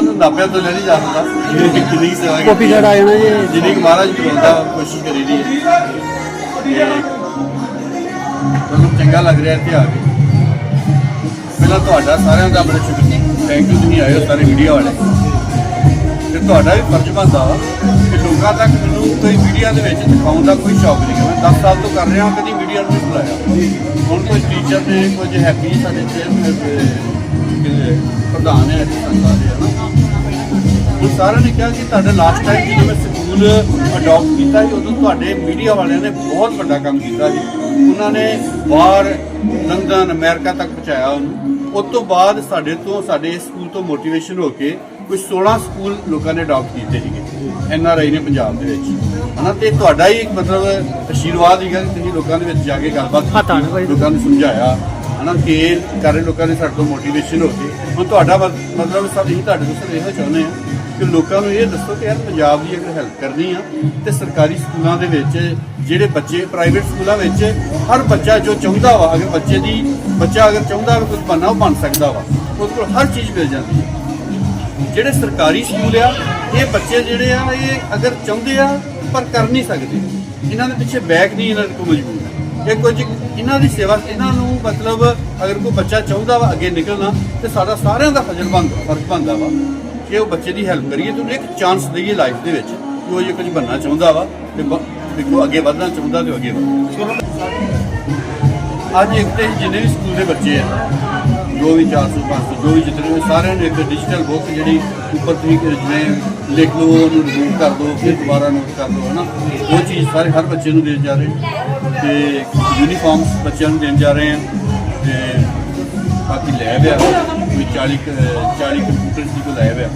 ਨੂੰ ਨਾਪਿਆ ਤੋਂ ਲੈ ਨਹੀਂ ਜਾ ਸਕਦਾ। ਕਿੰਨੀ ਕੁ ਸੇਵਾ ਕੀਤੀ ਕਾਪੀ ਕਾਰਡ ਆ ਜਾਣਾ ਜੀ ਜਿੰਨੀ ਕੁ ਮਹਾਰਾਜ ਕਰਾਉਂਦਾ ਕੋਸ਼ਿਸ਼ ਕਰੀ ਦੀ ਹੈ। ਤੇ ਤੁਹਾਨੂੰ ਚੰਗਾ ਲੱਗ ਰਿਹਾ ਇੱਥੇ ਆ ਕੇ। ਪਹਿਲਾਂ ਤੁਹਾਡਾ ਸਾਰਿਆਂ ਦਾ ਬੜਾ ਸ਼ੁਕਰ ਥੈਂਕ ਯੂ ਤੁਸੀਂ ਆਏ ਹੋ ਸਾਰੇ ਮੀਡੀਆ ਵਾਲੇ। ਤੇ ਤੁਹਾਡਾ ਵੀ ਫਰਜ਼ ਬਣਦਾ ਵਾ ਕਿ ਲੋਕਾਂ ਤੱਕ ਮੈਨੂੰ ਕੋਈ ਮੀਡੀਆ ਦੇ ਵਿੱਚ ਦਿਖਾਉਣ ਦਾ ਕੋਈ ਸ਼ੌਕ ਨਹੀਂ ਹੈ ਮੈਂ 10 ਸਾਲ ਤੋਂ ਕਰ ਰਿਹਾ ਕਦੀ ਮੀਡੀਆ ਨੂੰ ਨਹੀਂ ਬੁਲਾਇਆ। ਹੁਣ ਕੋਈ ਟੀਚਰ ਨੇ ਕੁਝ ਹੈਪੀ ਸਾਡੇ ਚੇਅਰਮੈਨ ਪ੍ਰਧਾਨ ਹੈ ਇੱਥੇ ਸੰਸਥਾ ਦੇ ਹਨਾ? ਉਹ ਸਾਰਿਆਂ ਨੇ ਕਿਹਾ ਕਿ ਤੁਹਾਡੇ ਲਾਸਟ ਟਾਈਮ ਜਦੋਂ ਮੈਂ ਸਕੂਲ ਅਡਾਪਟ ਕੀਤਾ ਸੀ ਉਦੋਂ ਤੁਹਾਡੇ ਮੀਡੀਆ ਵਾਲਿਆਂ ਨੇ ਬਹੁਤ ਵੱਡਾ ਕੰਮ ਕੀਤਾ ਸੀ। ਉਹਨਾਂ ਨੇ ਬਾਹਰ ਲੰਡਨ ਅਮਰੀਕਾ ਤੱਕ ਪਹੁੰਚਾਇਆ ਉਹਨੂੰ। ਉਸ ਤੋਂ ਬਾਅਦ ਸਾਡੇ ਤੋਂ ਸਾਡੇ ਸਕੂਲ ਤੋਂ ਮੋਟੀਵੇਸ਼ਨ ਹੋ ਕੇ ਕੁਝ 16 ਸਕੂਲ ਲੋਕਾਂ ਨੇ ਅਡਾਪਟ ਕੀਤੇ ਸੀਗੇ ਐਨ ਆਰ ਆਈ ਨੇ ਪੰਜਾਬ ਦੇ ਵਿੱਚ। ਹਨਾ ਤੇ ਤੁਹਾਡਾ ਹੀ ਇੱਕ ਮਤਲਬ ਅਸ਼ੀਰਵਾਦ ਸੀਗਾ ਕਿ ਤੁਸੀਂ ਲੋਕਾਂ ਦੇ ਵਿੱਚ ਜਾ ਕੇ ਗੱਲਬਾਤ ਲੋਕਾਂ ਨੂੰ ਸਮਝਾਇਆ। ਹਨਾ, ਕਿ ਸਾਰੇ ਲੋਕਾਂ ਨੇ ਸਾਡੇ ਤੋਂ ਮੋਟੀਵੇਸ਼ਨ ਹੋ ਕੇ ਹੁਣ ਤੁਹਾਡਾ ਮਤ- ਮਤਲਬ ਸਭ ਇਹੀ ਤੁਹਾਡੇ ਤੋਂ ਸਿਰ ਇਹੋ ਚਾਹੁੰਦੇ ਆ ਕਿ ਲੋਕਾਂ ਨੂੰ ਇਹ ਦੱਸੋ ਕਿ ਯਾਰ ਪੰਜਾਬ ਦੀ ਅਗਰ ਹੈਲਪ ਕਰਨੀ ਆ, ਤੇ ਸਰਕਾਰੀ ਸਕੂਲਾਂ ਦੇ ਵਿੱਚ ਜਿਹੜੇ ਬੱਚੇ ਪ੍ਰਾਈਵੇਟ ਸਕੂਲਾਂ ਵਿੱਚ, ਹਰ ਬੱਚਾ ਜੋ ਚਾਹੁੰਦਾ ਵਾ, ਅਗਰ ਬੱਚੇ ਦੀ, ਬੱਚਾ ਅਗਰ ਚਾਹੁੰਦਾ ਵਾ ਕੁਝ ਬਣਨਾ ਉਹ ਬਣ ਸਕਦਾ ਵਾ, ਉਹਦੇ ਕੋਲ ਹਰ ਚੀਜ਼ ਮਿਲ ਜਾਂਦੀ ਹੈ ਜਿਹੜੇ ਸਰਕਾਰੀ ਸਕੂਲ ਆ, ਇਹ ਬੱਚੇ ਜਿਹੜੇ ਆ, ਇਹ ਅਗਰ ਚਾਹੁੰਦੇ ਆ, ਪਰ ਕਰ ਨਹੀਂ ਸਕਦੇ। ਇਹਨਾਂ ਦੇ ਪਿੱਛੇ ਬੈਕ ਨਹੀਂ ਇਹਨਾਂ ਕੋਲ ਮਜਬੂਰ। ਇਹ ਕੁਝ ਇਹਨਾਂ ਦੀ ਸੇਵਾ, ਇਹਨਾਂ ਨੂੰ ਮਤਲਬ ਅਗਰ ਕੋਈ ਬੱਚਾ ਚਾਹੁੰਦਾ ਵਾ ਅੱਗੇ ਨਿਕਲਣਾ, ਤੇ ਸਾਡਾ ਸਾਰਿਆਂ ਦਾ ਫਰਜ਼ ਬਣਦਾ ਫਰਜ਼ ਬਣਦਾ ਵਾ ਕਿ ਉਹ ਬੱਚੇ ਦੀ ਹੈਲਪ ਕਰੀਏ। ਤੇ ਉਹਨੂੰ ਇੱਕ ਚਾਂਸ ਦਈਏ ਲਾਈਫ ਦੇ ਵਿੱਚ ਕਿ ਉਹ ਜੇ ਕੁਝ ਬਣਨਾ ਚਾਹੁੰਦਾ ਵਾ ਤੇ ਦੇਖੋ ਅੱਗੇ ਵਧਣਾ ਚਾਹੁੰਦਾ ਤੇ ਅੱਗੇ ਵਧੇ। ਅੱਜ ਇੱਕ ਤੇ ਜਿੰਨੇ ਵੀ ਸਕੂਲ ਦੇ ਬੱਚੇ ਆ, ਜੋ ਵੀ 400 500 ਜੋ ਵੀ ਜਿਤਨੇ ਵੀ ਸਾਰਿਆਂ ਨੂੰ ਇੱਕ ਡਿਜੀਟਲ ਬੁੱਕ ਜਿਹੜੀ ਉੱਪਰ ਤੁਸੀਂ ਜਿਵੇਂ ਲਿਖ ਲਓ, ਉਹਨੂੰ ਰਿਮੂਵ ਕਰ ਦਿਓ, ਫਿਰ ਦੁਬਾਰਾ ਨੋਟ ਕਰ ਲਓ ਹਨਾ? ਉਹ ਚੀਜ਼ ਸਾਰੇ ਹਰ ਬੱਚੇ ਨੂੰ ਦੇ ਜਾ ਰਹੇ। ਤੇ ਯੂਨੀਫਾਰਮਸ ਬੱਚਿਆਂ ਨੂੰ ਦੇਣ ਜਾ ਰਹੇ ਆ ਤੇ ਬਾਕੀ ਲੈਬ ਆ। ਕੋਈ 40 ਕੁ- 40 ਕੰਪਿਊਟਰ ਦੀ ਕੋਈ ਲੈਬ ਆ।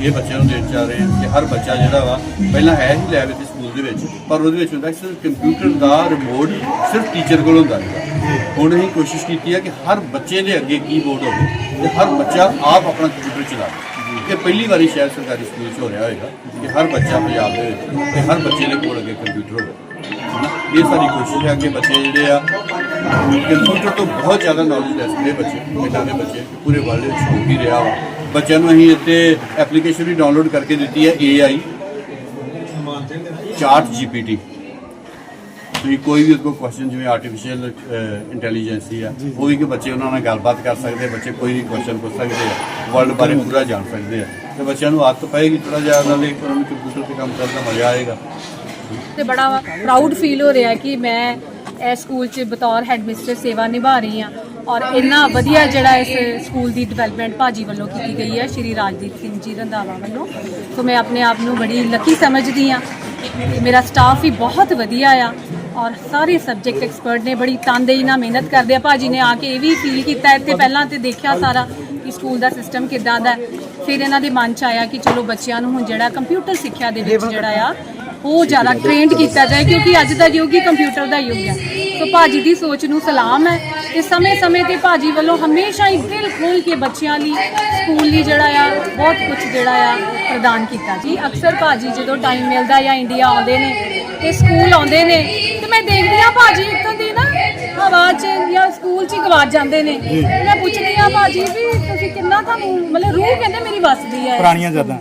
ਇਹ ਬੱਚਿਆਂ ਨੂੰ ਦੇਣ ਜਾ ਰਹੇ ਆ ਕਿ ਹਰ ਬੱਚਾ ਜਿਹੜਾ ਵਾ, ਪਹਿਲਾਂ ਹੈ ਹੀ ਲੈਬ ਇੱਥੇ ਸਕੂਲ ਦੇ ਵਿੱਚ, ਪਰ ਉਹਦੇ ਵਿੱਚ ਹੁੰਦਾ ਸਿਰਫ ਕੰਪਿਊਟਰ ਦਾ ਰਿਮੋਟ ਸਿਰਫ ਟੀਚਰ ਕੋਲ ਹੁੰਦਾ ਹੈ ਹੁਣ ਅਸੀਂ ਕੋਸ਼ਿਸ਼ ਕੀਤੀ ਹੈ ਕਿ ਹਰ ਬੱਚੇ ਦੇ ਅੱਗੇ ਕੀਬੋਰਡ ਹੋਵੇ ਤੇ ਹਰ ਬੱਚਾ ਆਪ ਆਪਣਾ ਕੰਪਿਊਟਰ ਚਲਾਵੇ ਇਹ ਪਹਿਲੀ ਵਾਰੀ ਸ਼ਾਇਦ ਸਰਕਾਰੀ ਸਕੂਲ 'ਚ ਹੋ ਰਿਹਾ ਹੋਏਗਾ ਕਿ ਹਰ ਬੱਚਾ ਪੰਜਾਬ ਦੇ ਵਿੱਚ ਤੇ ਹਰ ਬੱਚੇ ਦੇ ਕੋਲ ਅੱਗੇ ਕੰਪਿਊਟਰ ਹੋਵੇ। ਇਹ ਸਾਡੀ ਕੋਸ਼ਿਸ਼ ਹੈ ਕਿ ਬੱਚੇ ਜਿਹੜੇ ਆ ਕੰਪਿਊਟਰ ਤੋਂ ਬਹੁਤ ਜ਼ਿਆਦਾ ਨੌਲੇਜ ਲੈ ਸਕਦੇ ਬੱਚੇ ਇਹਨਾਂ ਦੇ ਬੱਚੇ ਪੂਰੇ ਵਰਲਡ ਵਿੱਚ ਹੋ ਹੀ ਰਿਹਾ ਵਾ। ਬੱਚਿਆਂ ਨੂੰ ਅਸੀਂ ਇੱਥੇ ਐਪਲੀਕੇਸ਼ਨ ਵੀ ਡਾਊਨਲੋਡ ਕਰਕੇ ਦਿੱਤੀ ਹੈ AI ਚਾਰਟ GPT ਤੁਸੀਂ ਕੋਈ ਵੀ ਉਹਦੇ ਕੁਐਸਚਨ ਜਿਵੇਂ ਆਰਟੀਫੀਸ਼ੀਅਲ ਇੰਟੈਲੀਜੈਂਸੀ ਆ, ਉਹ ਵੀ ਕਿ ਬੱਚੇ ਉਹਨਾਂ ਨਾਲ ਗੱਲਬਾਤ ਕਰ ਸਕਦੇ ਬੱਚੇ ਕੋਈ ਵੀ ਕੁਐਸਚਨ ਪੁੱਛ ਸਕਦੇ ਆ ਵਰਲਡ ਬਾਰੇ ਪੂਰਾ ਜਾਣ ਸਕਦੇ ਆ। ਤੇ ਬੱਚਿਆਂ ਨੂੰ ਆਦਤ ਪਏਗੀ ਥੋੜਾ ਜਿਹਾ ਉਹਨਾਂ ਦੇ ਕੰਪਿਊਟਰ ਤੇ ਕੰਮ ਕਰਨ ਦਾ ਮਜ਼ਾ ਆਏਗਾ। ਤੇ ਬੜਾ ਪ੍ਰਾਊਡ ਫੀਲ ਹੋ ਰਿਹਾ ਕਿ ਮੈਂ ਇਸ ਸਕੂਲ 'ਚ ਬਤੌਰ ਹੈਡਮਿਸਟਰ ਸੇਵਾ ਨਿਭਾ ਰਹੀ ਹਾਂ ਔਰ ਇੰਨਾ ਵਧੀਆ ਜਿਹੜਾ ਇਸ ਸਕੂਲ ਦੀ ਡਿਵੈਲਪਮੈਂਟ ਭਾਜੀ ਵੱਲੋਂ ਕੀਤੀ ਗਈ ਹੈ, ਸ਼੍ਰੀ ਰਾਜਦੀਪ ਸਿੰਘ ਜੀ ਰੰਧਾਵਾ ਵੱਲੋਂ। ਸੋ ਮੈਂ ਆਪਣੇ ਆਪ ਨੂੰ ਬੜੀ ਲੱਕੀ ਸਮਝਦੀ ਹਾਂ। ਮੇਰਾ ਸਟਾਫ ਵੀ ਬਹੁਤ ਵਧੀਆ ਆ ਔਰ ਸਾਰੇ ਸਬਜੈਕਟ ਐਕਸਪਰਟ ਨੇ ਬੜੀ ਤਨਦੇਹੀ ਨਾਲ ਮਿਹਨਤ ਕਰਦੇ ਆ। ਭਾਜੀ ਨੇ ਆ ਕੇ ਇਹ ਵੀ ਫੀਲ ਕੀਤਾ, ਇੱਥੇ ਪਹਿਲਾਂ ਤੇ ਦੇਖਿਆ ਸਾਰਾ ਕਿ ਸਕੂਲ ਦਾ ਸਿਸਟਮ ਕਿੱਦਾਂ ਦਾ ਫਿਰ ਇਹਨਾਂ ਦੇ ਮਨ 'ਚ ਆਇਆ ਕਿ ਚਲੋ ਬੱਚਿਆਂ ਨੂੰ ਹੁਣ ਜਿਹੜਾ ਕੰਪਿਊਟਰ ਸਿੱਖਿਆ ਦੇ ਵਿੱਚ ਜਿਹੜਾ ਆ ਉਹ ਜ਼ਿਆਦਾ ਟ੍ਰੇਨਡ ਕੀਤਾ ਜਾਏ ਕਿਉਂਕਿ ਅੱਜ ਦਾ ਯੁੱਗ ਹੀ ਕੰਪਿਊਟਰ ਦਾ ਯੁੱਗ ਹੈ। ਸੋ ਭਾਜੀ ਦੀ ਸੋਚ ਨੂੰ ਸਲਾਮ ਹੈ ਤੇ ਸਮੇਂ-ਸਮੇਂ ਤੇ ਭਾਜੀ ਵੱਲੋਂ ਹਮੇਸ਼ਾ ਹੀ ਦਿਲ ਖੋਲ ਕੇ ਬੱਚਿਆਂ ਲਈ ਸਕੂਲ ਲਈ ਜਿਹੜਾ ਆ ਬਹੁਤ ਕੁਝ ਜਿਹੜਾ ਆ ਪ੍ਰਦਾਨ ਕੀਤਾ। ਜੀ ਅਕਸਰ ਭਾਜੀ ਜਦੋਂ ਟਾਈਮ ਮਿਲਦਾ ਜਾਂ ਇੰਡੀਆ ਆਉਂਦੇ ਨੇ ਤੇ ਸਕੂਲ ਆਉਂਦੇ ਨੇ ਤੇ ਮੈਂ ਦੇਖਦੀ ਆ ਭਾਜੀ ਇੱਥੋਂ ਦੀ ਨਾ ਹਵਾ 'ਚ ਜਾਂ ਸਕੂਲ 'ਚ ਗਵਾਚ ਜਾਂਦੇ ਨੇ। ਤੇ ਮੈਂ ਪੁੱਛਦੀ ਆ ਭਾਜੀ ਵੀ ਤੁਸੀਂ ਕਿੰਨਾ ਤੁਹਾਨੂੰ ਮਤਲਬ ਰੂਹ ਕਹਿੰਦੇ ਮੇਰੀ ਵੱਸਦੀ ਹੈ। ਪੁਰਾਣੀਆਂ ਯਾਦਾਂ।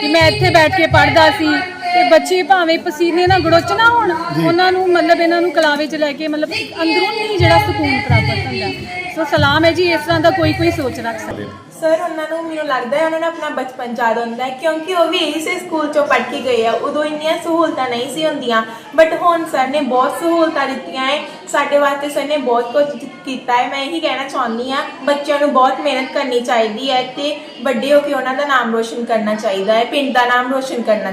ਕਿ ਮੈਂ ਇੱਥੇ ਬੈਠ ਕੇ ਪੜ੍ਹਦਾ ਸੀ ਤੇ ਬੱਚੇ ਭਾਵੇਂ ਪਸੀਨੇ ਨਾਲ ਗੜੋਚ ਨਾ ਹੋਣ ਉਹਨਾਂ ਨੂੰ ਮਤਲਬ ਇਹਨਾਂ ਨੂੰ ਕਲਾਵੇ 'ਚ ਲੈ ਕੇ ਮਤਲਬ ਅੰਦਰੂਨੀ ਜਿਹੜਾ ਸਕੂਨ ਪ੍ਰਾਪਤ ਹੁੰਦਾ ਸੋ ਸਲਾਮ ਹੈ ਜੀ ਇਸ ਤਰ੍ਹਾਂ ਦਾ ਕੋਈ ਕੋਈ ਸੋਚ ਰੱਖ ਸਕਦਾ ਸਰ ਉਹਨਾਂ ਨੂੰ ਮੈਨੂੰ ਲੱਗਦਾ ਹੈ ਉਹਨਾਂ ਨੂੰ ਆਪਣਾ ਬਚਪਨ ਯਾਦ ਆਉਂਦਾ ਹੈ ਕਿਉਂਕਿ ਉਹ ਵੀ ਇਸੇ ਸਕੂਲ ਚੋਂ ਪੜ੍ਹ ਕੇ ਗਏ ਆ। ਉਦੋਂ ਇੰਨੀਆਂ ਸਹੂਲਤਾਂ ਨਹੀਂ ਸੀ ਹੁੰਦੀਆਂ ਬਟ ਹੁਣ ਸਰ ਨੇ ਬਹੁਤ ਸਹੂਲਤਾਂ ਦਿੱਤੀਆਂ ਹੈ। ਸਾਡੇ ਵਾਸਤੇ ਸਰ ਨੇ ਬਹੁਤ ਕੁਝ ਕੀਤਾ ਹੈ। ਮੈਂ ਇਹੀ ਕਹਿਣਾ ਚਾਹੁੰਦੀ ਆ ਬੱਚਿਆਂ ਨੂੰ ਬਹੁਤ ਮਿਹਨਤ ਕਰਨੀ ਚਾਹੀਦੀ ਹੈ ਤੇ ਵੱਡੇ ਹੋ ਕੇ ਉਹਨਾਂ ਦਾ ਨਾਮ ਰੋਸ਼ਨ ਕਰਨਾ ਚਾਹੀਦਾ ਹੈ ਪਿੰਡ ਦਾ ਨਾਮ ਰੋਸ਼ਨ ਕਰਨਾ